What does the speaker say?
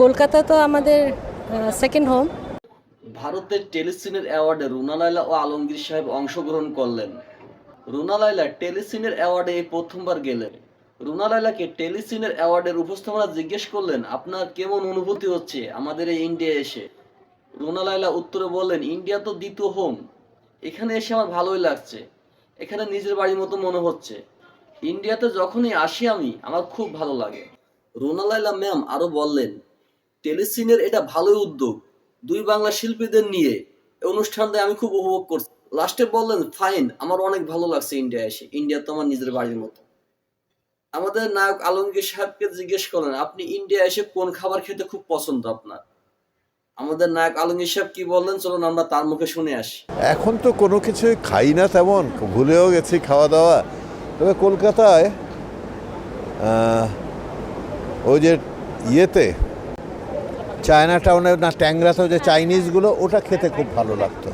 কলকাতা তো আমাদের second home ভারতের টেলিসিনের অ্যাওয়ার্ডে রুনা লায়লা ও আলমগীর সাহেব অংশগ্রহণ করলেন। রুনা লায়লা টেলিসিনের অ্যাওয়ার্ডে এই প্রথমবার গেলেন। রুনা লায়লাকে টেলিসিনের অ্যাওয়ার্ডের উপস্থাপনা জিজ্ঞেস করলেন, আপনার কেমন অনুভূতি হচ্ছে আমাদের এই ইন্ডিয়া এসে? রুনা লায়লা উত্তরে বললেন, ইন্ডিয়া তো দ্বিতীয় হোম এখানে এসে আমার ভালোই লাগছে। এখানে নিজের বাড়ির মতো মনে হচ্ছে। ইন্ডিয়াতে যখনই আসি আমি, আমার খুব ভালো লাগে। রুনা লায়লা ম্যাম আরও বললেন টেলিসিনের এটা ভালোই উদ্যোগ। দুই বাংলা শিল্পীদের নিয়ে অনুষ্ঠানটা আমি খুব উপভোগ করছি। লাস্টে বললেন, ফাইন, আমার অনেক ভালো লাগছে ইন্ডিয়া এসে। ইন্ডিয়া তো আমার নিজের বাড়ির মতো। আমাদের নায়ক আলমগীর সাহেবকে জিজ্ঞেস করেন আপনি ইন্ডিয়া এসে কোন খাবার খেতে খুব পছন্দ আপনার? আমাদের নায়ক আলমগীর সাহেব কি বললেন, চলুন আমরা তার মুখে শুনে আসি। এখন তো কোনো কিছুই খাই না তেমন, ভুলেও গেছি খাওয়া দাওয়া তবে কলকাতায় ওই যে ইয়েতে চায়না টাউনে না ট্যাংরাতেও যে চাইনিজগুলো ওটা খেতে খুব ভালো লাগতো।